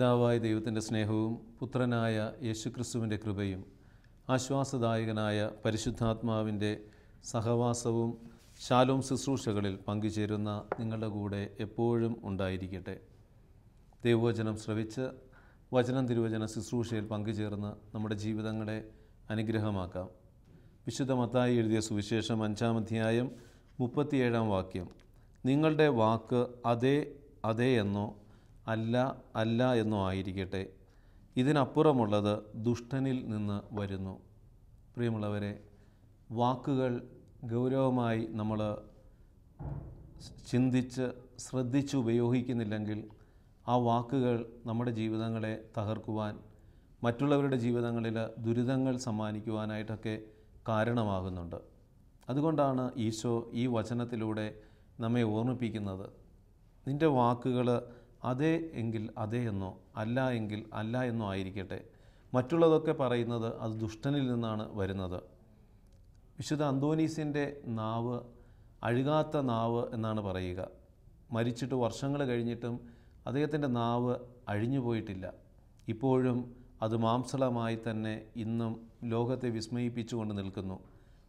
പിതാവായ ദൈവത്തിന്റെ സ്നേഹവും പുത്രനായ യേശുക്രിസ്തുവിന്റെ കൃപയും ആശ്വാസദായകനായ പരിശുദ്ധാത്മാവിന്റെ സഹവാസവും ശാലോം ശുശ്രൂഷകളിൽ പങ്കുചേരുന്ന നിങ്ങളുടെ കൂടെ എപ്പോഴും ഉണ്ടായിരിക്കട്ടെ. ദൈവവചനം ശ്രവിച്ച് വചനം തിരുവചന ശുശ്രൂഷയിൽ പങ്കുചേർന്ന് നമ്മുടെ ജീവിതങ്ങളെ അനുഗ്രഹമാക്കാം. വിശുദ്ധ മത്തായി എഴുതിയ സുവിശേഷം അഞ്ചാം അധ്യായം മുപ്പത്തിയേഴാം വാക്യം നിങ്ങളുടെ വാക്ക് അതേ അതേ എന്നോ അല്ല അല്ല എന്നോ ആയിരിക്കട്ടെ. ഇതിനപ്പുറമുള്ളത് ദുഷ്ടനിൽ നിന്ന് വരുന്നു. പ്രിയമുള്ളവരെ വാക്കുകൾ ഗൗരവമായി നമ്മൾ ചിന്തിച്ച് ശ്രദ്ധിച്ച് ഉപയോഗിക്കുന്നില്ലെങ്കിൽ ആ വാക്കുകൾ നമ്മുടെ ജീവിതങ്ങളെ തകർക്കുവാൻ മറ്റുള്ളവരുടെ ജീവിതങ്ങളിൽ ദുരിതങ്ങൾ സമ്മാനിക്കുവാനായിട്ടൊക്കെ കാരണമാകുന്നുണ്ട്. അതുകൊണ്ടാണ് ഈശോ ഈ വചനത്തിലൂടെ നമ്മെ ഓർമ്മിപ്പിക്കുന്നത്. നിന്റെ വാക്കുകൾ അതേ എങ്കിൽ അതേ എന്നോ അല്ല എങ്കിൽ അല്ല എന്നോ ആയിരിക്കട്ടെ. മറ്റുള്ളതൊക്കെ പറയുന്നത് അത് ദുഷ്ടനിൽ നിന്നാണ് വരുന്നത്. വിശുദ്ധ അന്തോനീസിന്റെ നാവ് അഴുകാത്ത നാവ് എന്നാണ് പറയുക. മരിച്ചിട്ട് വർഷങ്ങൾ കഴിഞ്ഞിട്ടും അദ്ദേഹത്തിന്റെ നാവ് അഴിഞ്ഞു പോയിട്ടില്ല. ഇപ്പോഴും അത് മാംസളമായി തന്നെ ഇന്നും ലോകത്തെ വിസ്മയിപ്പിച്ചുകൊണ്ട് നിൽക്കുന്നു.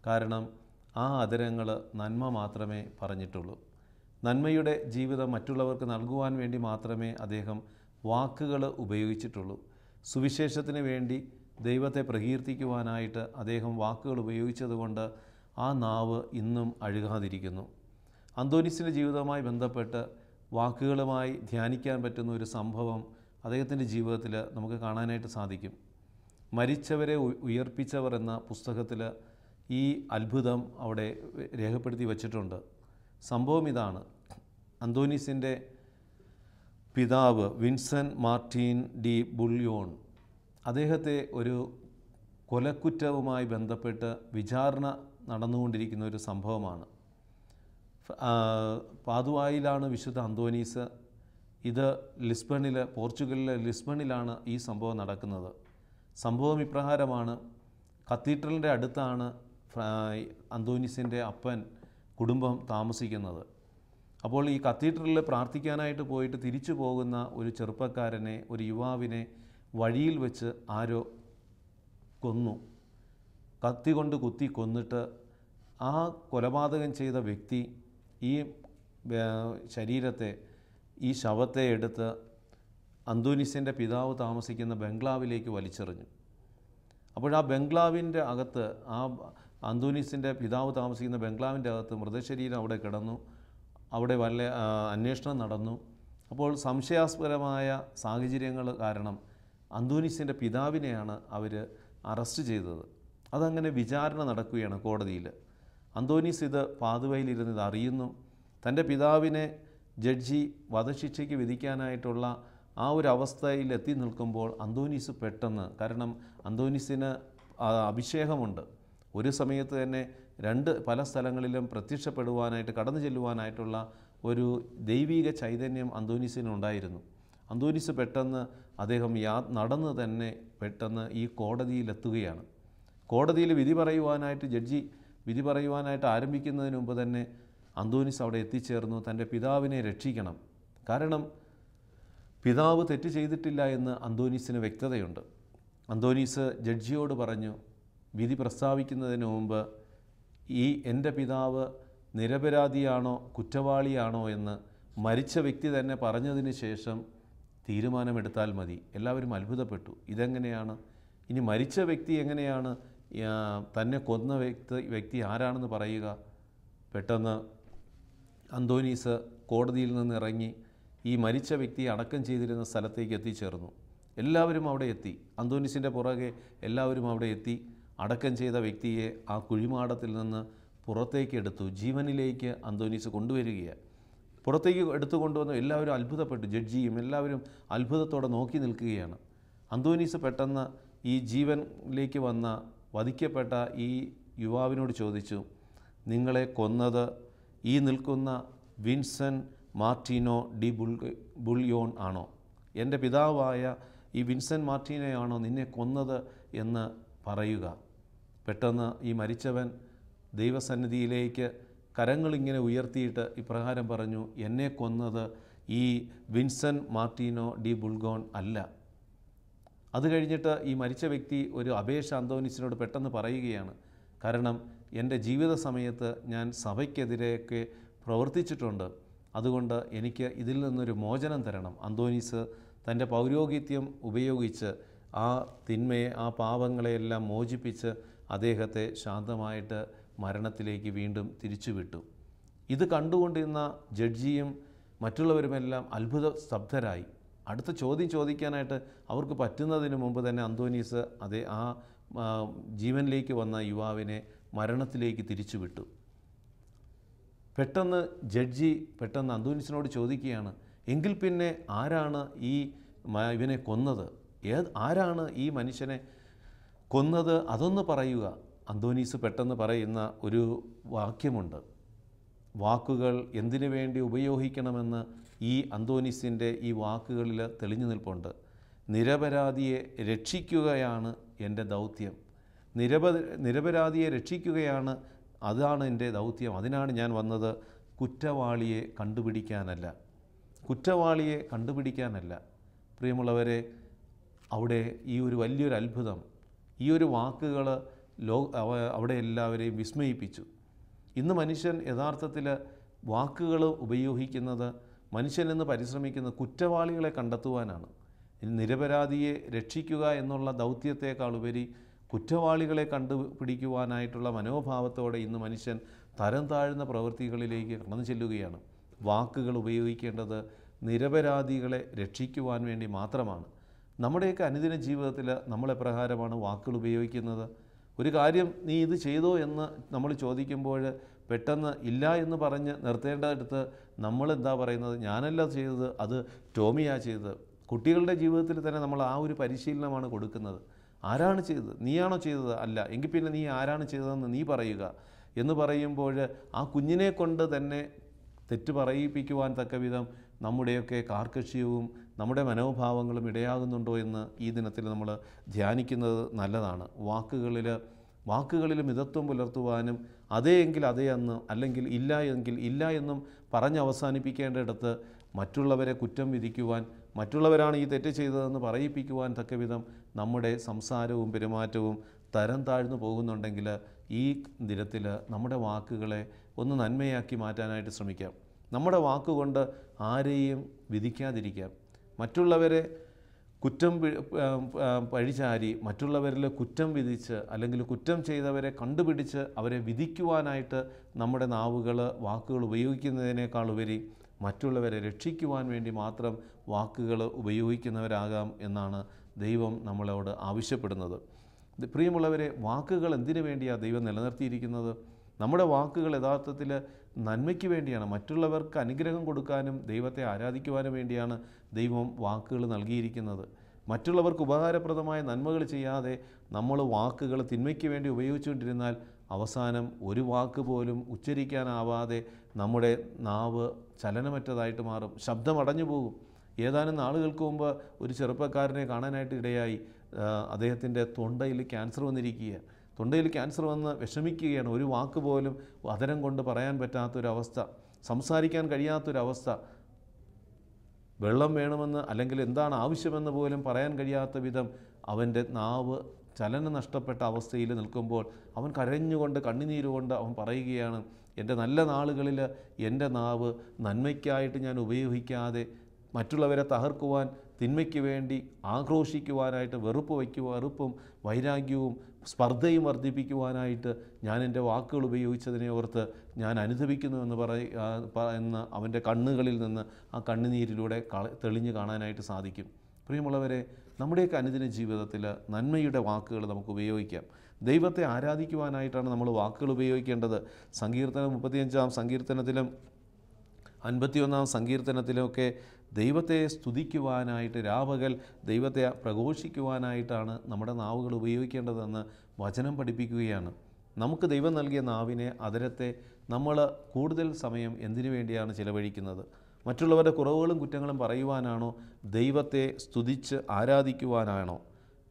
കാരണം ആ അതരങ്ങൾ നന്മ മാത്രമേ പറഞ്ഞിട്ടുള്ളൂ. നന്മയുടെ ജീവിതം മറ്റുള്ളവർക്ക് നൽകുവാൻ വേണ്ടി മാത്രമേ അദ്ദേഹം വാക്കുകൾ ഉപയോഗിച്ചിട്ടുള്ളൂ. സുവിശേഷത്തിന് വേണ്ടി ദൈവത്തെ പ്രകീർത്തിക്കുവാനായിട്ട് അദ്ദേഹം വാക്കുകൾ ഉപയോഗിച്ചതുകൊണ്ട് ആ നാവ് ഇന്നും അഴുകാതിരിക്കുന്നു. അന്തോനിസിന്റെ ജീവിതവുമായി ബന്ധപ്പെട്ട് വാക്കുകളുമായി ധ്യാനിക്കാൻ പറ്റുന്ന ഒരു സംഭവം അദ്ദേഹത്തിന്റെ ജീവിതത്തിൽ നമുക്ക് കാണാനായിട്ട് സാധിക്കും. മരിച്ചവരെ ഉയർപ്പിച്ചവർ എന്ന പുസ്തകത്തിൽ ഈ അത്ഭുതം അവിടെ രേഖപ്പെടുത്തി വച്ചിട്ടുണ്ട്. സംഭവം ഇതാണ്. അന്തോനീസിന്റെ പിതാവ് വിൻസൻ മാർട്ടീൻ ഡി ബുള്യോൺ അദ്ദേഹത്തെ ഒരു കൊലക്കുറ്റവുമായി ബന്ധപ്പെട്ട് വിചാരണ നടന്നുകൊണ്ടിരിക്കുന്ന ഒരു സംഭവമാണ്. പാതുവായിലാണ് വിശുദ്ധ അന്തോനീസ് ഇത് ലിസ്ബണിൽ പോർച്ചുഗലിലെ ലിസ്ബണിലാണ് ഈ സംഭവം നടക്കുന്നത്. സംഭവം ഇപ്രകാരമാണ്. കത്തീഡ്രലിന്റെ അടുത്താണ് അന്തോനീസിന്റെ അപ്പൻ കുടുംബം താമസിക്കുന്നത്. അപ്പോൾ ഈ കത്തീഡ്രലിൽ പ്രാർത്ഥിക്കാനായിട്ട് പോയിട്ട് തിരിച്ചു പോകുന്ന ഒരു ചെറുപ്പക്കാരനെ ഒരു യുവാവിനെ വഴിയിൽ വെച്ച് ആരോ കൊന്നു. കത്തി കൊണ്ട് കുത്തി കൊന്നിട്ട് ആ കൊലപാതകം ചെയ്ത വ്യക്തി ഈ ശരീരത്തെ ഈ ശവത്തെ എടുത്ത് അന്തോനിസിന്റെ പിതാവ് താമസിക്കുന്ന ബംഗ്ലാവിലേക്ക് വലിച്ചെറിഞ്ഞു. അപ്പോൾ ആ ബംഗ്ലാവിന്റെ അകത്ത് ആ അന്തോനീസിന്റെ പിതാവ് താമസിക്കുന്ന ബംഗ്ലാവിന്റെ അകത്ത് മൃതശരീരം അവിടെ കിടന്നു. അവിടെ വല്ല അന്വേഷണം നടന്നു. അപ്പോൾ സംശയാസ്പദമായ സാഹചര്യങ്ങൾ കാരണം അന്തോനീസിന്റെ പിതാവിനെയാണ് അവർ അറസ്റ്റ് ചെയ്തത്. അതങ്ങനെ വിചാരണ നടക്കുകയാണ് കോടതിയിൽ. അന്തോനീസ് ഇത് പാതുവയിലിരുന്ന് ഇത് അറിയുന്നു. തന്റെ പിതാവിനെ ജഡ്ജി വധശിക്ഷയ്ക്ക് വിധിക്കാനായിട്ടുള്ള ആ ഒരു അവസ്ഥയിൽ എത്തി നിൽക്കുമ്പോൾ അന്തോനീസ് പെട്ടെന്ന് കാരണം അന്തോനീസിന് അഭിഷേകമുണ്ട്. ഒരു സമയത്ത് തന്നെ രണ്ട് പല സ്ഥലങ്ങളിലും പ്രത്യക്ഷപ്പെടുവാനായിട്ട് കടന്നു ചെല്ലുവാനായിട്ടുള്ള ഒരു ദൈവീക ചൈതന്യം അന്തോനീസിനുണ്ടായിരുന്നു അന്തോനീസ് പെട്ടെന്ന് അദ്ദേഹം യാ നടന്ന് തന്നെ പെട്ടെന്ന് ഈ കോടതിയിലെത്തുകയാണ്. കോടതിയിൽ വിധി പറയുവാനായിട്ട് ജഡ്ജി വിധി പറയുവാനായിട്ട് ആരംഭിക്കുന്നതിന് മുമ്പ് തന്നെ അന്തോനിസ് അവിടെ എത്തിച്ചേർന്നു. തന്റെ പിതാവിനെ രക്ഷിക്കണം. കാരണം പിതാവ് തെറ്റ് ചെയ്തിട്ടില്ല എന്ന് അന്തോനീസിന് വ്യക്തതയുണ്ട്. അന്തോനീസ് ജഡ്ജിയോട് പറഞ്ഞു വിധി പ്രസ്താവിക്കുന്നതിന് മുമ്പ് ഈ എന്റെ പിതാവ് നിരപരാധിയാണോ കുറ്റവാളിയാണോ എന്ന് മരിച്ച വ്യക്തി തന്നെ പറഞ്ഞതിന് ശേഷം തീരുമാനമെടുത്താൽ മതി. എല്ലാവരും അത്ഭുതപ്പെട്ടു. ഇതെങ്ങനെയാണ്? ഇനി മരിച്ച വ്യക്തി എങ്ങനെയാണ്? തന്നെ കൊന്ന വ്യക്തി വ്യക്തി ആരാണെന്ന് പറയുക? പെട്ടെന്ന് അന്തോനീസ് കോടതിയിൽ നിന്ന് ഇറങ്ങി ഈ മരിച്ച വ്യക്തി അടക്കം ചെയ്തിരുന്ന സ്ഥലത്തേക്ക് എത്തിച്ചേർന്നു. എല്ലാവരും അവിടെ എത്തി. അന്തോനീസിന്റെ പുറകെ എല്ലാവരും അവിടെ എത്തി. അടക്കം ചെയ്ത വ്യക്തിയെ ആ കുഴിമാടത്തിൽ നിന്ന് പുറത്തേക്ക് എടുത്തു ജീവനിലേക്ക് അന്തോനീസ് കൊണ്ടുവരികയാണ്. പുറത്തേക്ക് എടുത്തു കൊണ്ടുവന്ന് എല്ലാവരും അത്ഭുതപ്പെട്ടു. ജഡ്ജിയും എല്ലാവരും അത്ഭുതത്തോടെ നോക്കി നിൽക്കുകയാണ്. അന്തോനീസ് പെട്ടെന്ന് ഈ ജീവനിലേക്ക് വന്ന വധിക്കപ്പെട്ട ഈ യുവാവിനോട് ചോദിച്ചു നിങ്ങളെ കൊന്നത് ഈ നിൽക്കുന്ന വിൻസൻ മാർട്ടിനോ ഡി ബുൾ ബുൾയോൺ ആണോ? എന്റെ പിതാവായ ഈ വിൻസൻ മാർട്ടിനെയാണോ നിന്നെ കൊന്നത് എന്ന് പറയുക. പെട്ടെന്ന് ഈ മരിച്ചവൻ ദൈവസന്നിധിയിലേക്ക് കരങ്ങളിങ്ങനെ ഉയർത്തിയിട്ട് ഇപ്രകാരം പറഞ്ഞു എന്നെ കൊന്നത് ഈ വിൻസൻ മാർട്ടിനോ ഡി ബുൾഗോൺ അല്ല. അത് കഴിഞ്ഞിട്ട് ഈ മരിച്ച വ്യക്തി ഒരു അപേക്ഷ അന്തോനിസിനോട് പെട്ടെന്ന് പറയുകയാണ്. കാരണം എന്റെ ജീവിത സമയത്ത് ഞാൻ സഭയ്ക്കെതിരെയൊക്കെ പ്രവർത്തിച്ചിട്ടുണ്ട്. അതുകൊണ്ട് എനിക്ക് ഇതിൽ നിന്നൊരു മോചനം തരണം. അന്തോനീസ് തന്റെ പൗരോഹിത്യം ഉപയോഗിച്ച് ആ തിന്മയെ ആ പാപങ്ങളെയെല്ലാം മോചിപ്പിച്ച് അദ്ദേഹത്തെ ശാന്തമായിട്ട് മരണത്തിലേക്ക് വീണ്ടും തിരിച്ചുവിട്ടു. ഇത് കണ്ടുകൊണ്ടിരുന്ന ജഡ്ജിയും മറ്റുള്ളവരുമെല്ലാം അത്ഭുത സ്തബ്ധരായി. അടുത്ത ചോദ്യം ചോദിക്കാനായിട്ട് അവർക്ക് പറ്റുന്നതിന് മുമ്പ് തന്നെ അന്തോനീസ് അതേ ആ ജീവനിലേക്ക് വന്ന യുവാവിനെ മരണത്തിലേക്ക് തിരിച്ചുവിട്ടു. പെട്ടെന്ന് ജഡ്ജി പെട്ടെന്ന് അന്തോനീസിനോട് ചോദിക്കുകയാണ് എങ്കിൽ പിന്നെ ആരാണ് ഈ ഇവനെ കൊന്നത്? ഏത് ആരാണ് ഈ മനുഷ്യനെ കൊന്നത് അതൊന്ന് പറയുക. അന്തോനീസ് പെട്ടെന്ന് പറയുന്ന ഒരു വാക്യമുണ്ട്. വാക്കുകൾ എന്തിനു വേണ്ടി ഉപയോഗിക്കണമെന്ന് ഈ അന്തോനീസിന്റെ ഈ വാക്കുകളിൽ തെളിഞ്ഞു നിൽപ്പുണ്ട്. നിരപരാധിയെ രക്ഷിക്കുകയാണ് എന്റെ ദൗത്യം. നിരപ നിരപരാധിയെ രക്ഷിക്കുകയാണ് അതാണ് എന്റെ ദൗത്യം. അതിനാണ് ഞാൻ വന്നത് കുറ്റവാളിയെ കണ്ടുപിടിക്കാനല്ല. കുറ്റവാളിയെ കണ്ടുപിടിക്കാനല്ല. പ്രിയമുള്ളവരെ അവിടെ ഈ ഒരു വലിയൊരു അത്ഭുതം ഈ ഒരു വാക്കുകൾ ലോ അവ- അവിടെ എല്ലാവരെയും വിസ്മയിപ്പിച്ചു. ഇന്ന് മനുഷ്യൻ യഥാർത്ഥത്തിൽ വാക്കുകൾ ഉപയോഗിക്കുന്നത് മനുഷ്യനെന്ന് പരിശ്രമിക്കുന്ന കുറ്റവാളികളെ കണ്ടെത്തുവാനാണ്. നിരപരാധിയെ രക്ഷിക്കുക എന്നുള്ള ദൗത്യത്തെക്കാൾ ഉപരി കുറ്റവാളികളെ കണ്ടുപിടിക്കുവാനായിട്ടുള്ള മനോഭാവത്തോടെ ഇന്ന് മനുഷ്യൻ തരം താഴ്ന്ന പ്രവൃത്തികളിലേക്ക് കടന്നു ചെല്ലുകയാണ്. വാക്കുകൾ ഉപയോഗിക്കേണ്ടത് നിരപരാധികളെ രക്ഷിക്കുവാൻ വേണ്ടി മാത്രമാണ്. നമ്മുടെയൊക്കെ അനുദിന ജീവിതത്തിൽ നമ്മൾ എപ്രകാരമാണ് വാക്കുകൾ ഉപയോഗിക്കുന്നത്. ഒരു കാര്യം നീ ഇത് ചെയ്തോ എന്ന് നമ്മൾ ചോദിക്കുമ്പോൾ പെട്ടെന്ന് ഇല്ല എന്ന് പറഞ്ഞ് നിർത്തേണ്ടടുത്ത് നമ്മൾ എന്താ പറയുന്നത്? ഞാനല്ല ചെയ്തത് അത് ടോമിയാ ചെയ്തത്. കുട്ടികളുടെ ജീവിതത്തിൽ തന്നെ നമ്മൾ ആ ഒരു പരിശീലനമാണ് കൊടുക്കുന്നത്. ആരാണ് ചെയ്തത്? നീയാണോ ചെയ്തത്? അല്ല. എങ്കിൽ പിന്നെ നീ ആരാണ് ചെയ്തതെന്ന് നീ പറയുക എന്ന് പറയുമ്പോൾ ആ കുഞ്ഞിനെ കൊണ്ട് തന്നെ തെറ്റ് പറയിപ്പിക്കുവാൻ തക്ക വിധം നമ്മുടെയൊക്കെ കാർക്കശ്യവും നമ്മുടെ മനോഭാവങ്ങളും ഇടയാകുന്നുണ്ടോ എന്ന് ഈ ദിനത്തിൽ നമ്മൾ ധ്യാനിക്കുന്നത് നല്ലതാണ്. വാക്കുകളിൽ വാക്കുകളിൽ മിതത്വം പുലർത്തുവാനും അതേ എങ്കിൽ അതേ എന്ന് അല്ലെങ്കിൽ ഇല്ല എങ്കിൽ ഇല്ല എന്നും പറഞ്ഞ് അവസാനിപ്പിക്കേണ്ടിടത്ത് മറ്റുള്ളവരെ കുറ്റം വിധിക്കുവാൻ മറ്റുള്ളവരാണ് ഈ തെറ്റ് ചെയ്തതെന്ന് പറയിപ്പിക്കുവാൻ തക്ക വിധം നമ്മുടെ സംസാരവും പെരുമാറ്റവും തരം താഴ്ന്നു പോകുന്നുണ്ടെങ്കിൽ ഈ ദിനത്തിൽ നമ്മുടെ വാക്കുകളെ ഒന്ന് നന്മയാക്കി മാറ്റാനായിട്ട് ശ്രമിക്കാം. നമ്മുടെ വാക്കുകൊണ്ട് ആരെയും വിധിക്കാതിരിക്കാം. മറ്റുള്ളവരെ കുറ്റം പഴിചാരി മറ്റുള്ളവരിൽ കുറ്റം വിധിച്ച് അല്ലെങ്കിൽ കുറ്റം ചെയ്തവരെ കണ്ടുപിടിച്ച് അവരെ വിധിക്കുവാനായിട്ട് നമ്മുടെ നാവുകൾ വാക്കുകൾ ഉപയോഗിക്കുന്നതിനേക്കാൾ ഉപരി മറ്റുള്ളവരെ രക്ഷിക്കുവാൻ വേണ്ടി മാത്രം വാക്കുകൾ ഉപയോഗിക്കുന്നവരാകാം എന്നാണ് ദൈവം നമ്മളോട് ആവശ്യപ്പെടുന്നത്. പ്രിയമുള്ളവരെ വാക്കുകൾ എന്തിനു വേണ്ടിയാണ് ദൈവം നിലനിർത്തിയിരിക്കുന്നത്? നമ്മുടെ വാക്കുകൾ യഥാർത്ഥത്തിൽ നന്മയ്ക്ക് വേണ്ടിയാണ് മറ്റുള്ളവർക്ക് അനുഗ്രഹം കൊടുക്കാനും ദൈവത്തെ ആരാധിക്കുവാനും വേണ്ടിയാണ് ദൈവം വാക്കുകൾ നൽകിയിരിക്കുന്നത്. മറ്റുള്ളവർക്ക് ഉപകാരപ്രദമായ നന്മകൾ ചെയ്യാതെ നമ്മൾ വാക്കുകൾ തിന്മയ്ക്ക് വേണ്ടി ഉപയോഗിച്ചുകൊണ്ടിരുന്നാൽ അവസാനം ഒരു വാക്ക് പോലും ഉച്ചരിക്കാനാവാതെ നമ്മുടെ നാവ് ചലനമറ്റതായിട്ട് മാറും ശബ്ദം അടഞ്ഞു പോകും. ഏതാനും നാളുകൾക്ക് മുമ്പ് ഒരു ചെറുപ്പക്കാരനെ കാണാനായിട്ട് ഇടയായി അദ്ദേഹത്തിന്റെ തൊണ്ടയിൽ ക്യാൻസർ വന്നിരിക്കുക തൊണ്ടയിൽ ക്യാൻസർ വന്ന് വിഷമിക്കുകയാണ്. ഒരു വാക്ക് പോലും അതരം കൊണ്ട് പറയാൻ പറ്റാത്തൊരവസ്ഥ സംസാരിക്കാൻ കഴിയാത്തൊരവസ്ഥ. വെള്ളം വേണമെന്ന് അല്ലെങ്കിൽ എന്താണ് ആവശ്യമെന്ന് പോലും പറയാൻ കഴിയാത്ത വിധം അവന്റെ നാവ് ചലനം നഷ്ടപ്പെട്ട അവസ്ഥയിൽ നിൽക്കുമ്പോൾ അവൻ കരഞ്ഞുകൊണ്ട് കണ്ണുനീരുകൊണ്ട് അവൻ പറയുകയാണ് എന്റെ നല്ല നാളുകളിൽ എന്റെ നാവ് നന്മയ്ക്കായിട്ട് ഞാൻ ഉപയോഗിക്കാതെ മറ്റുള്ളവരെ തകർക്കുവാൻ തിന്മയ്ക്ക് വേണ്ടി ആക്രോശിക്കുവാനായിട്ട് വെറുപ്പ് വയ്ക്കുക വെറുപ്പും വൈരാഗ്യവും സ്പർദ്ധയും വർദ്ധിപ്പിക്കുവാനായിട്ട് ഞാൻ എന്റെ വാക്കുകൾ ഉപയോഗിച്ചതിനെ ഓർത്ത് ഞാൻ അനുഭവിക്കുന്നു എന്ന് പറയുന്ന അവന്റെ കണ്ണുകളിൽ നിന്ന് ആ കണ്ണുനീരിലൂടെ തെളിഞ്ഞു കാണാനായിട്ട് സാധിക്കും. പ്രിയമുള്ളവരെ നമ്മുടെയൊക്കെ അനുദിന ജീവിതത്തിൽ നന്മയുടെ വാക്കുകൾ നമുക്ക് ഉപയോഗിക്കാം. ദൈവത്തെ ആരാധിക്കുവാനായിട്ടാണ് നമ്മൾ വാക്കുകൾ ഉപയോഗിക്കേണ്ടത്. സങ്കീർത്തനം മുപ്പത്തിയഞ്ചാം സങ്കീർത്തനത്തിലും അൻപത്തിയൊന്നാം സങ്കീർത്തനത്തിലൊക്കെ ദൈവത്തെ സ്തുതിക്കുവാനായിട്ട് രാപകൽ ദൈവത്തെ പ്രഘോഷിക്കുവാനായിട്ടാണ് നമ്മുടെ നാവുകൾ ഉപയോഗിക്കേണ്ടതെന്ന് വചനം പഠിപ്പിക്കുകയാണ്. നമുക്ക് ദൈവം നൽകിയ നാവിനെ അതരത്തെ നമ്മൾ കൂടുതൽ സമയം എന്തിനു വേണ്ടിയാണ് ചിലവഴിക്കുന്നത്? മറ്റുള്ളവരുടെ കുറവുകളും കുറ്റങ്ങളും പറയുവാനാണോ? ദൈവത്തെ സ്തുതിച്ച് ആരാധിക്കുവാനാണോ?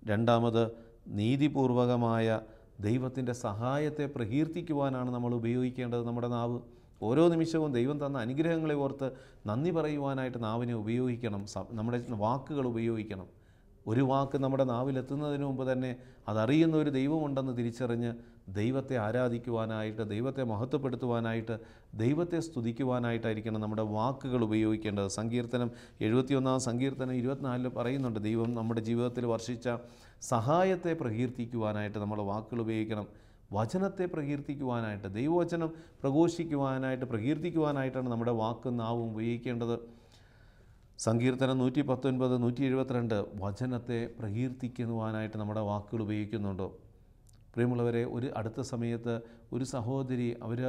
രണ്ടാമത് നീതിപൂർവകമായ ദൈവത്തിന്റെ സഹായത്തെ പ്രകീർത്തിക്കുവാനാണ് നമ്മൾ ഉപയോഗിക്കേണ്ടത് നമ്മുടെ നാവ്. ഓരോ നിമിഷവും ദൈവം തന്ന അനുഗ്രഹങ്ങളെ ഓർത്ത് നന്ദി പറയുവാനായിട്ട് നാവിനെ ഉപയോഗിക്കണം നമ്മുടെ വാക്കുകൾ ഉപയോഗിക്കണം. ഒരു വാക്ക് നമ്മുടെ നാവിലെത്തുന്നതിന് മുമ്പ് തന്നെ അതറിയുന്ന ഒരു ദൈവമുണ്ടെന്ന് തിരിച്ചറിഞ്ഞ് ദൈവത്തെ ആരാധിക്കുവാനായിട്ട് ദൈവത്തെ മഹത്വപ്പെടുത്തുവാനായിട്ട് ദൈവത്തെ സ്തുതിക്കുവാനായിട്ടായിരിക്കണം നമ്മുടെ വാക്കുകൾ ഉപയോഗിക്കേണ്ടത്. സങ്കീർത്തനം എഴുപത്തിയൊന്നാം സങ്കീർത്തനം ഇരുപത്തിനാലിൽ പറയുന്നുണ്ട് ദൈവം നമ്മുടെ ജീവിതത്തിൽ വർഷിച്ച സഹായത്തെ പ്രകീർത്തിക്കുവാനായിട്ട് നമ്മൾ വാക്കുകൾ ഉപയോഗിക്കണം. വചനത്തെ പ്രകീർത്തിക്കുവാനായിട്ട് ദൈവവചനം പ്രഘോഷിക്കുവാനായിട്ട് പ്രകീർത്തിക്കുവാനായിട്ടാണ് നമ്മുടെ വാക്കും നാവും ഉപയോഗിക്കേണ്ടത്. സങ്കീർത്തനം നൂറ്റി പത്തൊൻപത് നൂറ്റി എഴുപത്തിരണ്ട് വചനത്തെ പ്രകീർത്തിക്കുവാനായിട്ട് നമ്മുടെ വാക്കുകൾ ഉപയോഗിക്കുന്നുണ്ടോ. പ്രിയമുള്ളവരെ ഒരു അടുത്ത സമയത്ത് ഒരു സഹോദരി അവർ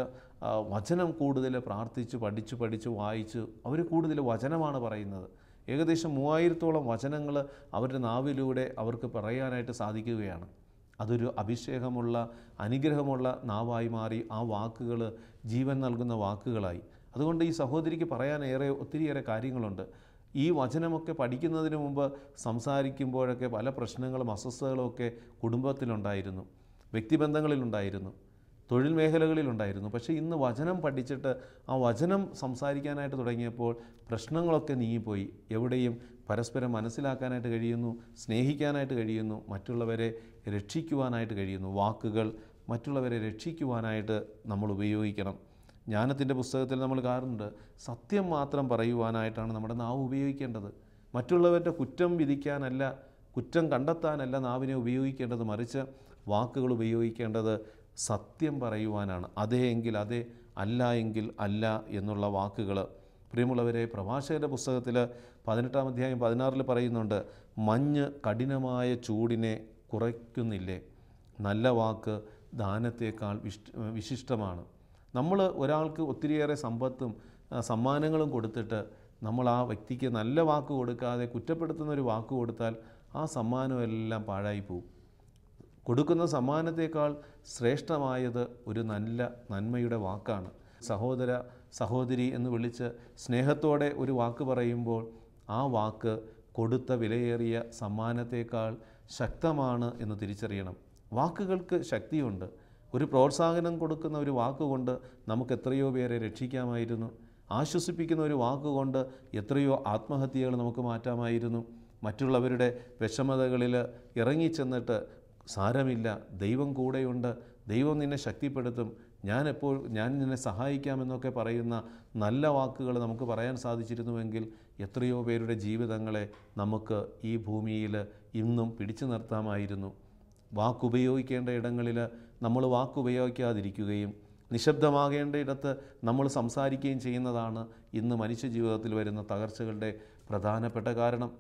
വചനം കൂടുതൽ പ്രാർത്ഥിച്ച് പഠിച്ച് പഠിച്ച് വായിച്ച് അവർ കൂടുതൽ വചനമാണ് പറയുന്നത്. ഏകദേശം മൂവായിരത്തോളം വചനങ്ങൾ അവരുടെ നാവിലൂടെ അവർക്ക് പറയാനായിട്ട് സാധിക്കുകയാണ്. അതൊരു അഭിഷേകമുള്ള അനുഗ്രഹമുള്ള നാവായി മാറി ആ വാക്കുകൾ ജീവൻ നൽകുന്ന വാക്കുകളായി. അതുകൊണ്ട് ഈ സഹോദരിക്ക് പറയാൻ ഏറെ ഒത്തിരിയേറെ കാര്യങ്ങളുണ്ട്. ഈ വചനമൊക്കെ പഠിക്കുന്നതിന് മുമ്പ് സംസാരിക്കുമ്പോഴൊക്കെ പല പ്രശ്നങ്ങളും അസ്വസ്ഥതകളും ഒക്കെ കുടുംബത്തിലുണ്ടായിരുന്നു. വ്യക്തിബന്ധങ്ങളിലുണ്ടായിരുന്നു. തൊഴിൽ മേഖലകളിലുണ്ടായിരുന്നു. പക്ഷേ ഇന്ന് വചനം പഠിച്ചിട്ട് ആ വചനം സംസാരിക്കാനായിട്ട് തുടങ്ങിയപ്പോൾ പ്രശ്നങ്ങളൊക്കെ നീങ്ങിപ്പോയി. എവിടെയും പരസ്പരം മനസ്സിലാക്കാനായിട്ട് കഴിയുന്നു സ്നേഹിക്കാനായിട്ട് കഴിയുന്നു മറ്റുള്ളവരെ രക്ഷിക്കുവാനായിട്ട് കഴിയുന്നു വാക്കുകൾ മറ്റുള്ളവരെ രക്ഷിക്കുവാനായിട്ട് നമ്മൾ ഉപയോഗിക്കണം. ജ്ഞാനത്തിന്റെ പുസ്തകത്തിൽ നമ്മൾ കാണുന്നുണ്ട് സത്യം മാത്രം പറയുവാനായിട്ടാണ് നമ്മുടെ നാവ് ഉപയോഗിക്കേണ്ടത്. മറ്റുള്ളവരുടെ കുറ്റം വിധിക്കാനല്ല കുറ്റം കണ്ടെത്താനല്ല നാവിനെ ഉപയോഗിക്കേണ്ടത്. മറിച്ച് വാക്കുകൾ ഉപയോഗിക്കേണ്ടത് സത്യം പറയുവാനാണ്. അതേ എങ്കിൽ അതെ അല്ല എങ്കിൽ അല്ല എന്നുള്ള വാക്കുകൾ. പ്രിയമുള്ളവരെ പ്രഭാഷകന്റെ പുസ്തകത്തിൽ പതിനെട്ടാം അധ്യായം പതിനാറിൽ പറയുന്നുണ്ട് മഞ്ഞ് കഠിനമായ ചൂടിനെ കുറയ്ക്കുന്നില്ലേ? നല്ല വാക്ക് ദാനത്തേക്കാൾ വിശ് വിശിഷ്ടമാണ്. നമ്മൾ ഒരാൾക്ക് ഒത്തിരിയേറെ സമ്പത്തും സമ്മാനങ്ങളും കൊടുത്തിട്ട് നമ്മൾ ആ വ്യക്തിക്ക് നല്ല വാക്ക് കൊടുക്കാതെ കുറ്റപ്പെടുത്തുന്ന ഒരു വാക്ക് കൊടുത്താൽ ആ സമ്മാനമെല്ലാം പാഴായി പോകും കൊടുക്കുന്ന സമ്മാനത്തേക്കാൾ ശ്രേഷ്ഠമായത് ഒരു നല്ല നന്മയുടെ വാക്കാണ്. സഹോദര സഹോദരി എന്ന് വിളിച്ച് സ്നേഹത്തോടെ ഒരു വാക്ക് പറയുമ്പോൾ ആ വാക്ക് കൊടുത്ത വിലയേറിയ സമ്മാനത്തേക്കാൾ ശക്തമാണ് എന്ന് തിരിച്ചറിയണം. വാക്കുകൾക്ക് ശക്തിയുണ്ട്. ഒരു പ്രോത്സാഹനം കൊടുക്കുന്ന ഒരു വാക്കുകൊണ്ട് നമുക്ക് എത്രയോ പേരെ രക്ഷിക്കാമായിരുന്നു. ആശ്വസിപ്പിക്കുന്ന ഒരു വാക്കുകൊണ്ട് എത്രയോ ആത്മഹത്യകൾ നമുക്ക് മാറ്റാമായിരുന്നു. മറ്റുള്ളവരുടെ വിഷമതകളിൽ ഇറങ്ങിച്ചെന്നിട്ട് സാരമില്ല ദൈവം കൂടെയുണ്ട് ദൈവം നിന്നെ ശക്തിപ്പെടുത്തും ഞാൻ എപ്പോൾ ഞാൻ നിന്നെ സഹായിക്കാമെന്നൊക്കെ പറയുന്ന നല്ല വാക്കുകൾ നമുക്ക് പറയാൻ സാധിച്ചിരുന്നുവെങ്കിൽ എത്രയോ പേരുടെ ജീവിതങ്ങളെ നമുക്ക് ഈ ഭൂമിയിൽ ഇന്നും പിടിച്ചു നിർത്താമായിരുന്നു. വാക്കുപയോഗിക്കേണ്ട ഇടങ്ങളിൽ നമ്മൾ വാക്കുപയോഗിക്കാതിരിക്കുകയും നിശബ്ദമാകേണ്ട ഇടത്ത് നമ്മൾ സംസാരിക്കുകയും ചെയ്യുന്നതാണ് ഇന്ന് മനുഷ്യ ജീവിതത്തിൽ വരുന്ന തകർച്ചകളുടെ പ്രധാനപ്പെട്ട കാരണം.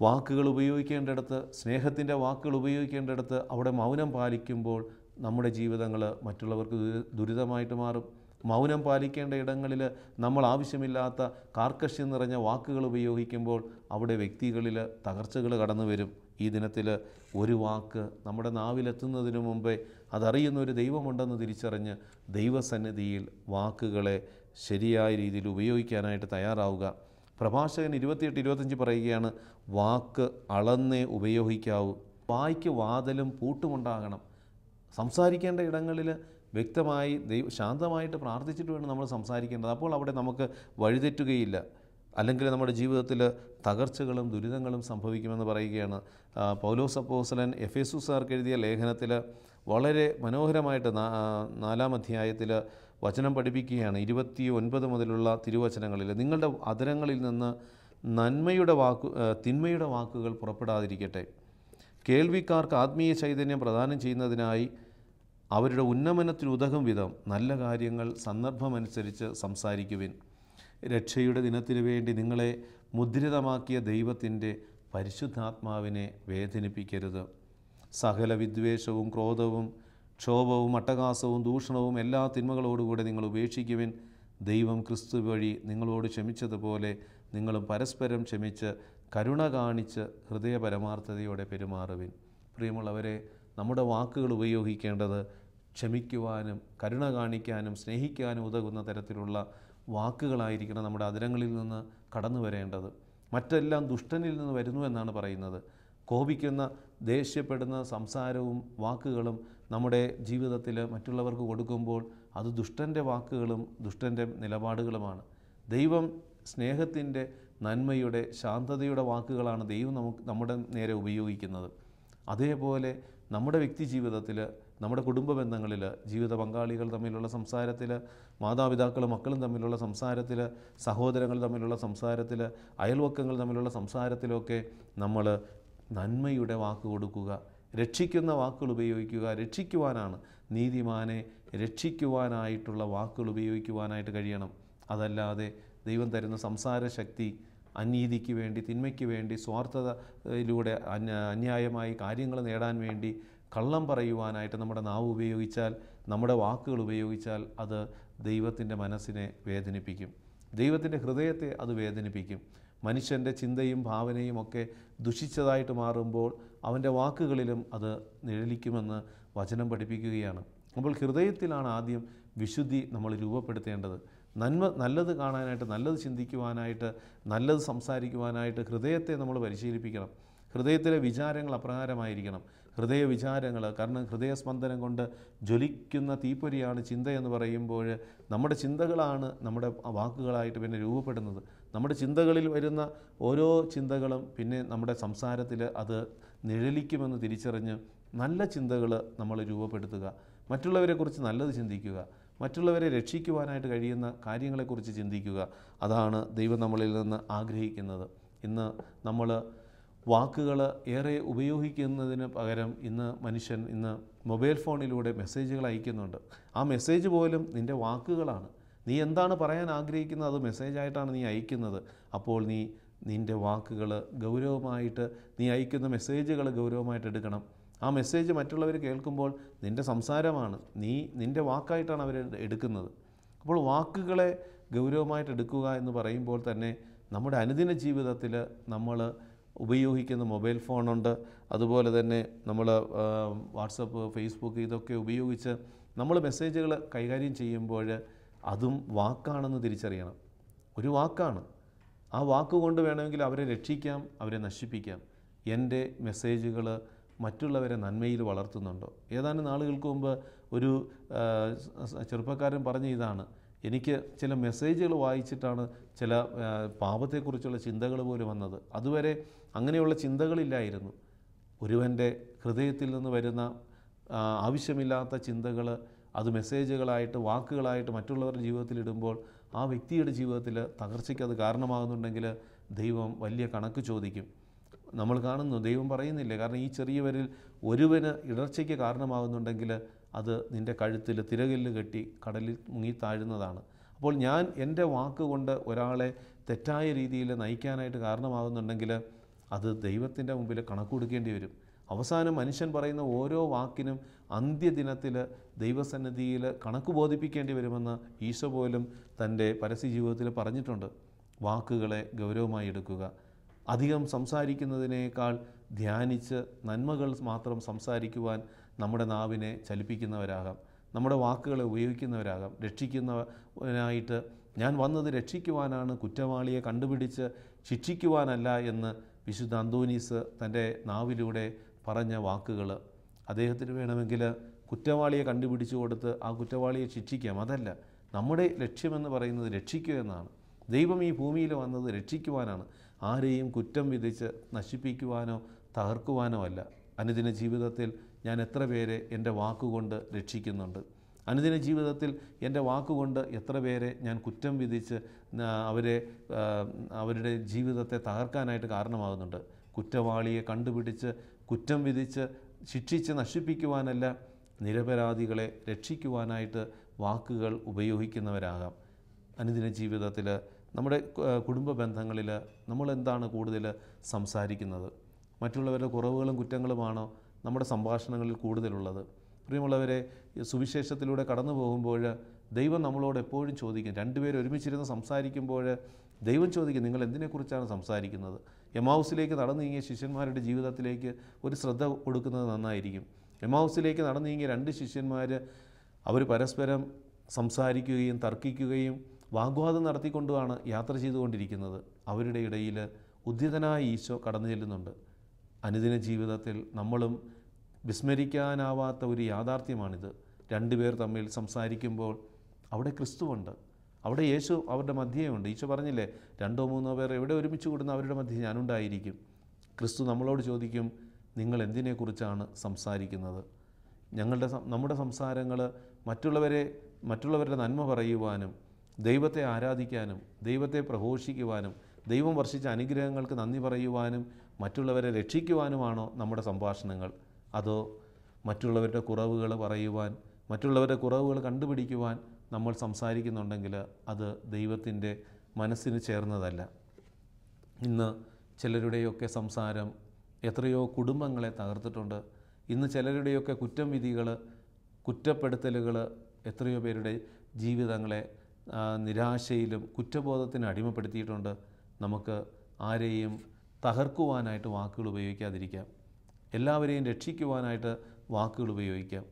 വാക്കുകൾ ഉപയോഗിക്കേണ്ടിടത്ത് സ്നേഹത്തിന്റെ വാക്കുകൾ ഉപയോഗിക്കേണ്ടിടത്ത് അവിടെ മൗനം പാലിക്കുമ്പോൾ നമ്മുടെ ജീവിതങ്ങൾ മറ്റുള്ളവർക്ക് ദുരിതമായിട്ട് മാറും. മൗനം പാലിക്കേണ്ട ഇടങ്ങളിൽ നമ്മൾ ആവശ്യമില്ലാത്ത കാർക്കശ്യം നിറഞ്ഞ വാക്കുകൾ ഉപയോഗിക്കുമ്പോൾ അവിടെ വ്യക്തികളിൽ തകർച്ചകൾ കടന്നു വരും. ഈ ദിനത്തിൽ ഒരു വാക്ക് നമ്മുടെ നാവിലെത്തുന്നതിന് മുമ്പേ അതറിയുന്ന ഒരു ദൈവമുണ്ടെന്ന് തിരിച്ചറിഞ്ഞ് ദൈവസന്നിധിയിൽ വാക്കുകളെ ശരിയായ രീതിയിൽ ഉപയോഗിക്കാനായിട്ട് തയ്യാറാവുക. പ്രഭാഷകൻ ഇരുപത്തിയെട്ട് ഇരുപത്തഞ്ച് പറയുകയാണ് വാക്ക് അളന്നേ ഉപയോഗിക്കാവൂ. വായ്ക്ക് വാതലും പൂട്ടുമുണ്ടാകണം. സംസാരിക്കേണ്ട ഇടങ്ങളിൽ വ്യക്തമായി ദൈവ ശാന്തമായിട്ട് പ്രാർത്ഥിച്ചിട്ട് വേണം നമ്മൾ സംസാരിക്കേണ്ടത്. അപ്പോൾ അവിടെ നമുക്ക് വഴിതെറ്റുകയില്ല. അല്ലെങ്കിൽ നമ്മുടെ ജീവിതത്തിൽ തകർച്ചകളും ദുരിതങ്ങളും സംഭവിക്കുമെന്ന് പറയുകയാണ് പൗലോസ് അപ്പോസലൻ എഫ് എസുസാർക്ക് എഴുതിയ ലേഖനത്തിൽ വളരെ മനോഹരമായിട്ട് നാലാം അധ്യായത്തിൽ വചനം പഠിപ്പിക്കുകയാണ്. ഇരുപത്തി ഒൻപത് മുതലുള്ള തിരുവചനങ്ങളിൽ നിങ്ങളുടെ അതിരങ്ങളിൽ നിന്ന് നന്മയുടെ വാക്കു തിന്മയുടെ വാക്കുകൾ പുറപ്പെടാതിരിക്കട്ടെ. കേൾവിക്കാർക്ക് ആത്മീയ ചൈതന്യം പ്രദാനം ചെയ്യുന്നതിനായി അവരുടെ ഉന്നമനത്തിനുതകും വിധം നല്ല കാര്യങ്ങൾ സന്ദർഭമനുസരിച്ച് സംസാരിക്കുവിൻ. രക്ഷയുടെ ദിനത്തിനു വേണ്ടി നിങ്ങളെ മുദ്രിതമാക്കിയ ദൈവത്തിന്റെ പരിശുദ്ധാത്മാവിനെ വേദനിപ്പിക്കരുത്. സകല വിദ്വേഷവും ക്രോധവും ക്ഷോഭവും അട്ടഹാസവും ദൂഷണവും എല്ലാ തിന്മകളോടുകൂടെ നിങ്ങൾ ഉപേക്ഷിക്കുവിൻ. ദൈവം ക്രിസ്തു വഴി നിങ്ങളോട് ക്ഷമിച്ചതുപോലെ നിങ്ങളും പരസ്പരം ക്ഷമിച്ച് കരുണ കാണിച്ച് ഹൃദയപരമാർത്ഥതയോടെ പെരുമാറുവിൻ. പ്രിയമുള്ളവരെ നമ്മുടെ വാക്കുകൾ ഉപയോഗിക്കേണ്ടത് ക്ഷമിക്കുവാനും കരുണ കാണിക്കാനും സ്നേഹിക്കാനും ഉതകുന്ന തരത്തിലുള്ള വാക്കുകളായിരിക്കണം നമ്മുടെ അതിരങ്ങളിൽ നിന്ന് കടന്നു വരേണ്ടത്. മറ്റെല്ലാം ദുഷ്ടനിൽ നിന്ന് വരുന്നു എന്നാണ് പറയുന്നത്. കോപിക്കുന്ന ദേഷ്യപ്പെടുന്ന സംസാരവും വാക്കുകളും നമ്മുടെ ജീവിതത്തിൽ മറ്റുള്ളവർക്ക് കൊടുക്കുമ്പോൾ അത് ദുഷ്ടന്റെ വാക്കുകളും ദുഷ്ടന്റെ നിലപാടുകളുമാണ്. ദൈവം സ്നേഹത്തിന്റെ നന്മയുടെ ശാന്തതയുടെ വാക്കുകളാണ് ദൈവം നമുക്ക് നമ്മുടെ നേരെ ഉപയോഗിക്കുന്നത്. അതേപോലെ നമ്മുടെ വ്യക്തി ജീവിതത്തിൽ നമ്മുടെ കുടുംബ ബന്ധങ്ങളിൽ ജീവിത പങ്കാളികൾ തമ്മിലുള്ള സംസാരത്തിൽ മാതാപിതാക്കളും മക്കളും തമ്മിലുള്ള സംസാരത്തിൽ സഹോദരങ്ങൾ തമ്മിലുള്ള സംസാരത്തിൽ അയൽവക്കങ്ങൾ തമ്മിലുള്ള സംസാരത്തിലൊക്കെ നമ്മൾ നന്മയുടെ വാക്ക് കൊടുക്കുക രക്ഷിക്കുന്ന വാക്കുകൾ ഉപയോഗിക്കുക രക്ഷിക്കുവാനാണ്. നീതിമാനെ രക്ഷിക്കുവാനായിട്ടുള്ള വാക്കുകൾ ഉപയോഗിക്കുവാനായിട്ട് കഴിയണം. അതല്ലാതെ ദൈവം തരുന്ന സംസാര ശക്തി അനീതിക്ക് വേണ്ടി തിന്മയ്ക്ക് വേണ്ടി സ്വാർത്ഥതയിലൂടെ അന്യ അന്യായമായി കാര്യങ്ങൾ നേടാൻ വേണ്ടി കള്ളം പറയുവാനായിട്ട് നമ്മുടെ നാവ് ഉപയോഗിച്ചാൽ നമ്മുടെ വാക്കുകൾ ഉപയോഗിച്ചാൽ അത് ദൈവത്തിന്റെ മനസ്സിനെ വേദനിപ്പിക്കും. ദൈവത്തിന്റെ ഹൃദയത്തെ അത് വേദനിപ്പിക്കും. മനുഷ്യന്റെ ചിന്തയും ഭാവനയും ഒക്കെ ദുഷിച്ചതായിട്ട് മാറുമ്പോൾ അവന്റെ വാക്കുകളിലും അത് നിഴലിക്കുമെന്ന് വചനം പഠിപ്പിക്കുകയാണ്. അപ്പോൾ ഹൃദയത്തിലാണ് ആദ്യം വിശുദ്ധി നമ്മൾ രൂപപ്പെടുത്തേണ്ടത്. നന്മ നല്ലത് കാണാനായിട്ട് നല്ലത് ചിന്തിക്കുവാനായിട്ട് നല്ലത് സംസാരിക്കുവാനായിട്ട് ഹൃദയത്തെ നമ്മൾ പരിശീലിപ്പിക്കണം. ഹൃദയത്തിലെ വിചാരങ്ങൾ അപ്രകാരമായിരിക്കണം. ഹൃദയ വിചാരങ്ങൾ കാരണം ഹൃദയസ്പന്ദനം കൊണ്ട് ജ്വലിക്കുന്ന തീപ്പൊരിയാണ് ചിന്ത എന്ന് പറയുമ്പോൾ നമ്മുടെ ചിന്തകളാണ് നമ്മുടെ വാക്കുകളായിട്ട് പിന്നെ രൂപപ്പെടുന്നത്. നമ്മുടെ ചിന്തകളിൽ വരുന്ന ഓരോ ചിന്തകളും പിന്നെ നമ്മുടെ സംസാരത്തിൽ അത് നിഴലിക്കുമെന്ന് തിരിച്ചറിഞ്ഞ് നല്ല ചിന്തകൾ നമ്മൾ രൂപപ്പെടുത്തുക. മറ്റുള്ളവരെക്കുറിച്ച് നല്ലത് ചിന്തിക്കുക. മറ്റുള്ളവരെ രക്ഷിക്കുവാനായിട്ട് കഴിയുന്ന കാര്യങ്ങളെക്കുറിച്ച് ചിന്തിക്കുക. അതാണ് ദൈവം നമ്മളിൽ നിന്ന് ആഗ്രഹിക്കുന്നത്. ഇന്ന് നമ്മൾ വാക്കുകൾ ഏറെ ഉപയോഗിക്കുന്നതിന് പകരം ഇന്ന് മനുഷ്യൻ ഇന്ന് മൊബൈൽ ഫോണിലൂടെ മെസ്സേജുകൾ അയക്കുന്നുണ്ട്. ആ മെസ്സേജ് പോലും നിന്റെ വാക്കുകളാണ്. നീ എന്താണ് പറയാൻ ആഗ്രഹിക്കുന്നത്? അത് മെസ്സേജായിട്ടാണ് നീ അയക്കുന്നത്. അപ്പോൾ നീ നിന്റെ വാക്കുകൾ ഗൗരവമായിട്ട് നീ അയക്കുന്ന മെസ്സേജുകൾ ഗൗരവമായിട്ട് എടുക്കണം. ആ മെസ്സേജ് മറ്റുള്ളവർ കേൾക്കുമ്പോൾ നിന്റെ സംസാരമാണ്. നീ നിന്റെ വാക്കായിട്ടാണ് അവർ എടുക്കുന്നത്. അപ്പോൾ വാക്കുകളെ ഗൗരവമായിട്ട് എടുക്കുക എന്ന് പറയുമ്പോൾ തന്നെ നമ്മുടെ അനുദിന ജീവിതത്തിൽ നമ്മൾ ഉപയോഗിക്കുന്ന മൊബൈൽ ഫോണുണ്ട്. അതുപോലെ തന്നെ നമ്മൾ വാട്സപ്പ് ഫേസ്ബുക്ക് ഇതൊക്കെ ഉപയോഗിച്ച് നമ്മൾ മെസ്സേജുകൾ കൈകാര്യം ചെയ്യുമ്പോൾ അതും വാക്കാണെന്ന് തിരിച്ചറിയണം. ഒരു വാക്കാണ്. ആ വാക്ക് കൊണ്ട് വേണമെങ്കിൽ അവരെ രക്ഷിക്കാം അവരെ നശിപ്പിക്കാം. എന്റെ മെസ്സേജുകൾ മറ്റുള്ളവരെ നന്മയിൽ വളർത്തുന്നുണ്ടോ? ഏതാനും നാളുകൾക്ക് മുമ്പ് ഒരു ചെറുപ്പക്കാരൻ പറഞ്ഞ ഇതാണ്. എനിക്ക് ചില മെസ്സേജുകൾ വായിച്ചിട്ടാണ് ചില പാപത്തെക്കുറിച്ചുള്ള ചിന്തകൾ പോലും വന്നത്. അതുവരെ അങ്ങനെയുള്ള ചിന്തകളില്ലായിരുന്നു. ഒരുവന്റെ ഹൃദയത്തിൽ നിന്ന് വരുന്ന ആവശ്യമില്ലാത്ത ചിന്തകൾ അത് മെസ്സേജുകളായിട്ട് വാക്കുകളായിട്ട് മറ്റുള്ളവരുടെ ജീവിതത്തിൽ ഇടുമ്പോൾ ആ വ്യക്തിയുടെ ജീവിതത്തിൽ തകർച്ചയ്ക്ക് അത് കാരണമാകുന്നുണ്ടെങ്കിൽ ദൈവം വലിയ കണക്ക് ചോദിക്കും. നമ്മൾ കാണുന്നു ദൈവം പറയുന്നില്ല? കാരണം ഈ ചെറിയവരിൽ ഒരുവന് ഇടർച്ചയ്ക്ക് കാരണമാകുന്നുണ്ടെങ്കിൽ അത് നിന്റെ കഴുത്തിൽ തിരകല്ല് കെട്ടി കടലിൽ മുങ്ങി താഴുന്നതാണ്. അപ്പോൾ ഞാൻ എന്റെ വാക്കുകൊണ്ട് ഒരാളെ തെറ്റായ രീതിയിൽ നയിക്കാനായിട്ട് കാരണമാകുന്നുണ്ടെങ്കിൽ അത് ദൈവത്തിന്റെ മുമ്പിൽ കണക്ക് കൊടുക്കേണ്ടി വരും. അവസാനം മനുഷ്യൻ പറയുന്ന ഓരോ വാക്കിനും അന്ത്യദിനത്തിൽ ദൈവസന്നിധിയിൽ കണക്ക് ബോധിപ്പിക്കേണ്ടി വരുമെന്ന് ഈശോ പോലും തന്റെ പരസ്യ ജീവിതത്തിൽ പറഞ്ഞിട്ടുണ്ട്. വാക്കുകളെ ഗൗരവമായി എടുക്കുക. അധികം സംസാരിക്കുന്നതിനേക്കാൾ ധ്യാനിച്ച് നന്മകൾ മാത്രം സംസാരിക്കുവാൻ നമ്മുടെ നാവിനെ ചലിപ്പിക്കുന്നവരാകാം. നമ്മുടെ വാക്കുകളെ ഉപയോഗിക്കുന്നവരാകാം. രക്ഷിക്കുന്നവനായിട്ട് ഞാൻ വന്നത് രക്ഷിക്കുവാനാണ് കുറ്റവാളിയെ കണ്ടുപിടിച്ച് ശിക്ഷിക്കുവാനല്ല എന്ന് വിശുദ്ധ അന്തോനീസ് തന്റെ നാവിലൂടെ പറഞ്ഞ വാക്കുകൾ അദ്ദേഹത്തിന് വേണമെങ്കിൽ കുറ്റവാളിയെ കണ്ടുപിടിച്ചു കൊടുത്ത് ആ കുറ്റവാളിയെ ശിക്ഷിക്കാം. അതല്ല നമ്മുടെ ലക്ഷ്യമെന്ന് പറയുന്നത് രക്ഷിക്കുക എന്നാണ്. ദൈവം ഈ ഭൂമിയിൽ വന്നത് രക്ഷിക്കുവാനാണ്. ആരെയും കുറ്റം വിധിച്ച് നശിപ്പിക്കുവാനോ തകർക്കുവാനോ അല്ല. അനുദിന ജീവിതത്തിൽ ഞാൻ എത്ര പേരെ എന്റെ വാക്കുകൊണ്ട് രക്ഷിക്കുന്നുണ്ട്. അനുദിന ജീവിതത്തിൽ എന്റെ വാക്കുകൊണ്ട് എത്ര പേരെ ഞാൻ കുറ്റം വിധിച്ച് അവരെ അവരുടെ ജീവിതത്തെ തകർക്കാനായിട്ട് കാരണമാകുന്നുണ്ട്. കുറ്റവാളിയെ കണ്ടുപിടിച്ച് കുറ്റം വിധിച്ച് ശിക്ഷിച്ച് നശിപ്പിക്കുവാനല്ല നിരപരാധികളെ രക്ഷിക്കുവാനായിട്ട് വാക്കുകൾ ഉപയോഗിക്കുന്നവരാകാം. അനുദിന ജീവിതത്തിൽ നമ്മുടെ കുടുംബ ബന്ധങ്ങളിൽ നമ്മൾ എന്താണ് കൂടുതൽ സംസാരിക്കുന്നത്? മറ്റുള്ളവരുടെ കുറവുകളും കുറ്റങ്ങളുമാണോ? നമ്മുടെ സംഭാഷണങ്ങളിൽ കൂടുതലുള്ളത്. പ്രിയമുള്ളവരെ സുവിശേഷത്തിലൂടെ കടന്നു പോകുമ്പോൾ ദൈവം നമ്മളോട് എപ്പോഴും ചോദിക്കും. രണ്ടുപേരും ഒരുമിച്ചിരുന്ന് സംസാരിക്കുമ്പോൾ ദൈവം ചോദിക്കും നിങ്ങൾ എന്തിനെക്കുറിച്ചാണ് സംസാരിക്കുന്നത്? എമാവുസിലേക്ക് നടന്നു നീങ്ങിയ ശിഷ്യന്മാരുടെ ജീവിതത്തിലേക്ക് ഒരു ശ്രദ്ധ കൊടുക്കുന്നത് നന്നായിരിക്കും. എമാവുസിലേക്ക് നടന്നു നീങ്ങിയ രണ്ട് ശിഷ്യന്മാർ അവർ പരസ്പരം സംസാരിക്കുകയും തർക്കിക്കുകയും വാഗ്വാദം നടത്തിക്കൊണ്ടുമാണ് യാത്ര ചെയ്തുകൊണ്ടിരിക്കുന്നത്. അവരുടെ ഇടയിൽ ഉദ്ധിതനായ ഈശോ കടന്നു ചെല്ലുന്നുണ്ട്. അനുദിന ജീവിതത്തിൽ നമ്മളും വിസ്മരിക്കാനാവാത്ത ഒരു യാഥാർത്ഥ്യമാണിത്. രണ്ടുപേർ തമ്മിൽ സംസാരിക്കുമ്പോൾ അവിടെ ക്രിസ്തുവുണ്ട്. അവിടെ യേശു അവരുടെ മധ്യയുണ്ട്. ഈശോ പറഞ്ഞില്ലേ രണ്ടോ മൂന്നോ പേർ എവിടെ ഒരുമിച്ച് കൂടുന്ന അവരുടെ മധ്യേ ഞാനുണ്ടായിരിക്കും. ക്രിസ്തു നമ്മളോട് ചോദിക്കും നിങ്ങൾ എന്തിനെക്കുറിച്ചാണ് സംസാരിക്കുന്നത്? ഞങ്ങളുടെ നമ്മുടെ സംസാരങ്ങൾ മറ്റുള്ളവരെ മറ്റുള്ളവരുടെ നന്മ പറയുവാനും ദൈവത്തെ ആരാധിക്കാനും ദൈവത്തെ പ്രഘോഷിക്കുവാനും ദൈവം വർഷിച്ച അനുഗ്രഹങ്ങൾക്ക് നന്ദി പറയുവാനും മറ്റുള്ളവരെ രക്ഷിക്കുവാനുമാണോ നമ്മുടെ സംഭാഷണങ്ങൾ? അതോ മറ്റുള്ളവരുടെ കുറവുകൾ പറയുവാൻ മറ്റുള്ളവരുടെ കുറവുകൾ കണ്ടുപിടിക്കുവാൻ നമ്മൾ സംസാരിക്കുന്നുണ്ടെങ്കിൽ അത് ദൈവത്തിന്റെ മനസ്സിന് ചേർന്നതല്ല. ഇന്ന് ചിലരുടെയൊക്കെ സംസാരം എത്രയോ കുടുംബങ്ങളെ തകർത്തിട്ടുണ്ട്. ഇന്ന് ചിലരുടെയൊക്കെ കുറ്റം വിധികൾ കുറ്റപ്പെടുത്തലുകൾ എത്രയോ പേരുടെ ജീവിതങ്ങളെ നിരാശയിലും കുറ്റബോധത്തിന് അടിമപ്പെടുത്തിയിട്ടുണ്ട്. നമുക്ക് ആരെയും തകർക്കുവാനായിട്ട് വാക്കുകൾ ഉപയോഗിക്കാതിരിക്കാം. എല്ലാവരെയും രക്ഷിക്കുവാനായിട്ട് വാക്കുകൾ ഉപയോഗിക്കാം.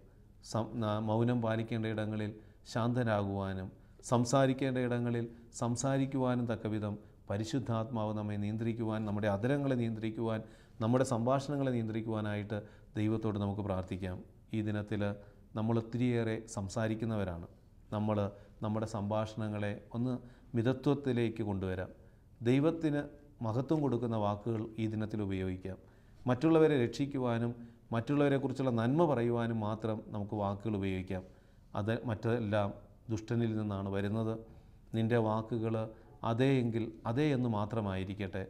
മൗനം പാലിക്കേണ്ട ഇടങ്ങളിൽ ശാന്തരാകുവാനും സംസാരിക്കേണ്ട ഇടങ്ങളിൽ സംസാരിക്കുവാനും തക്കവിധം പരിശുദ്ധാത്മാവ് നമ്മെ നിയന്ത്രിക്കുവാൻ നമ്മുടെ അതരങ്ങളെ നിയന്ത്രിക്കുവാൻ നമ്മുടെ സംഭാഷണങ്ങളെ നിയന്ത്രിക്കുവാനായിട്ട് ദൈവത്തോട് നമുക്ക് പ്രാർത്ഥിക്കാം. ഈ ദിനത്തിൽ നമ്മൾ ഒത്തിരിയേറെ സംസാരിക്കുന്നവരാണ്. നമ്മൾ നമ്മുടെ സംഭാഷണങ്ങളെ ഒന്ന് മിതത്വത്തിലേക്ക് കൊണ്ടുവരാം. ദൈവത്തിന് മഹത്വം കൊടുക്കുന്ന വാക്കുകൾ ഈ ദിനത്തിൽ ഉപയോഗിക്കാം. മറ്റുള്ളവരെ രക്ഷിക്കുവാനും മറ്റുള്ളവരെക്കുറിച്ചുള്ള നന്മ പറയുവാനും മാത്രം നമുക്ക് വാക്കുകൾ ഉപയോഗിക്കാം. അത് മറ്റെല്ലാം ദുഷ്ടനിൽ നിന്നാണ് വരുന്നത്. നിന്റെ വാക്കുകൾ അതേ എങ്കിൽ അതേ എന്ന് മാത്രമായിരിക്കട്ടെ.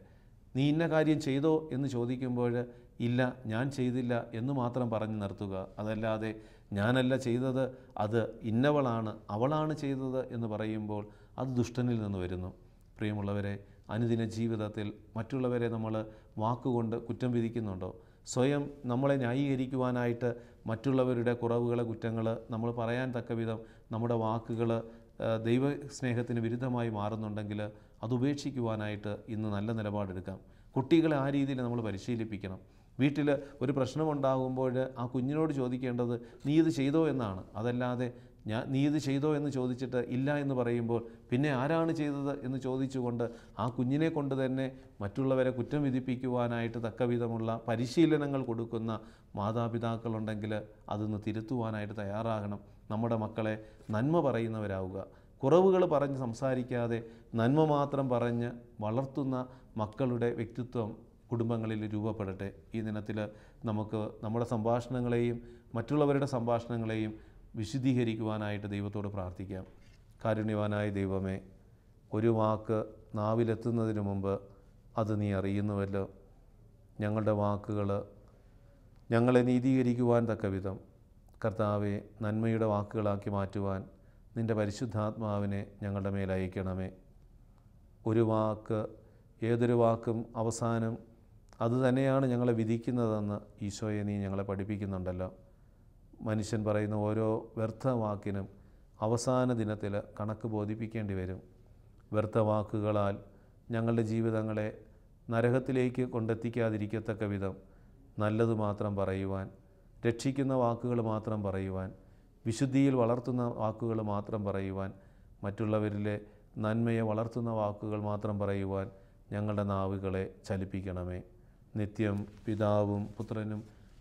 നീ ഇന്ന കാര്യം ചെയ്തോ എന്ന് ചോദിക്കുമ്പോൾ ഇല്ല ഞാൻ ചെയ്തില്ല എന്ന് മാത്രം പറഞ്ഞു നിർത്തുക. അതല്ലാതെ ഞാനല്ല ചെയ്തത് അത് ഇന്നവളാണ് അവളാണ് ചെയ്തത് എന്ന് പറയുമ്പോൾ അത് ദുഷ്ടനിൽ നിന്ന് വരുന്നു. പ്രിയമുള്ളവരെ അനുദിന ജീവിതത്തിൽ മറ്റുള്ളവരെ നമ്മൾ വാക്കുകൊണ്ട് കുറ്റം വിധിക്കുന്നുണ്ടോ? സ്വയം നമ്മളെ ന്യായീകരിക്കുവാനായിട്ട് മറ്റുള്ളവരുടെ കുറവുകളെ കുറ്റങ്ങൾ നമ്മൾ പറയാൻ തക്ക വിധം നമ്മുടെ വാക്കുകൾ ദൈവസ്നേഹത്തിന് വിരുദ്ധമായി മാറുന്നുണ്ടെങ്കിൽ അത് ഉപേക്ഷിക്കുവാനായിട്ട് ഇന്ന് നല്ല നിലപാടെടുക്കാം. കുട്ടികളെ ആ രീതിയിൽ നമ്മൾ പരിശീലിപ്പിക്കണം. വീട്ടിൽ ഒരു പ്രശ്നമുണ്ടാകുമ്പോൾ ആ കുഞ്ഞിനോട് ചോദിക്കേണ്ടത് നീ ഇത് ചെയ്തോ? എന്നാണ്. അതല്ലാതെ ഞാൻ നീ ഇത് ചെയ്തോ എന്ന് ചോദിച്ചിട്ട് ഇല്ല എന്ന് പറയുമ്പോൾ പിന്നെ ആരാണ് ചെയ്തത് എന്ന് ചോദിച്ചുകൊണ്ട് ആ കുഞ്ഞിനെ കൊണ്ട് തന്നെ മറ്റുള്ളവരെ കുറ്റം വിധിപ്പിക്കുവാനായിട്ട് തക്കവിധമുള്ള പരിശീലനങ്ങൾ കൊടുക്കുന്ന മാതാപിതാക്കളുണ്ടെങ്കിൽ അതൊന്ന് തിരുത്തുവാനായിട്ട് തയ്യാറാകണം. നമ്മുടെ മക്കളെ നന്മ പറയുന്നവരാവുക. കുറവുകൾ പറഞ്ഞ് സംസാരിക്കാതെ നന്മ മാത്രം പറഞ്ഞ് വളർത്തുന്ന മക്കളുടെ വ്യക്തിത്വം കുടുംബങ്ങളിൽ രൂപപ്പെടട്ടെ. ഈ ദിനത്തിൽ നമുക്ക് നമ്മുടെ സംഭാഷണങ്ങളെയും മറ്റുള്ളവരുടെ സംഭാഷണങ്ങളെയും വിശുദ്ധീകരിക്കുവാനായിട്ട് ദൈവത്തോട് പ്രാർത്ഥിക്കാം. കാരുണ്യവാനായ ദൈവമേ ഒരു വാക്ക് നാവിലെത്തുന്നതിന് മുമ്പ് അത് നീ അറിയുന്നുവല്ലോ. ഞങ്ങളുടെ വാക്കുകൾ ഞങ്ങളെ നീതീകരിക്കുവാൻ തക്ക വിധം. കർത്താവെ നന്മയുടെ വാക്കുകളാക്കി മാറ്റുവാൻ നിന്റെ പരിശുദ്ധാത്മാവിനെ ഞങ്ങളുടെ മേൽ അയക്കണമേ. ഒരു വാക്ക് ഏതൊരു വാക്കും അവസാനം അതുതന്നെയാണ് ഞങ്ങളെ വിധിക്കുന്നതെന്ന് ഈശോയെ നീ ഞങ്ങളെ പഠിപ്പിക്കുന്നുണ്ടല്ലോ. മനുഷ്യൻ പറയുന്ന ഓരോ വ്യർത്ഥവാക്കിനും അവസാന ദിനത്തിൽ കണക്ക് ബോധിപ്പിക്കേണ്ടി വരും. വ്യർത്ഥവാക്കുകളാൽ ഞങ്ങളുടെ ജീവിതങ്ങളെ നരകത്തിലേക്ക് കൊണ്ടെത്തിക്കാതിരിക്കത്തക്ക വിധം നല്ലത് മാത്രം പറയുവാൻ രക്ഷിക്കുന്ന വാക്കുകൾ മാത്രം പറയുവാൻ വിശുദ്ധിയിൽ വളർത്തുന്ന വാക്കുകൾ മാത്രം പറയുവാൻ മറ്റുള്ളവരിലെ നന്മയെ വളർത്തുന്ന വാക്കുകൾ മാത്രം പറയുവാൻ ഞങ്ങളുടെ നാവുകളെ ചലിപ്പിക്കണമേ. നിത്യം പിതാവും പുത്രനും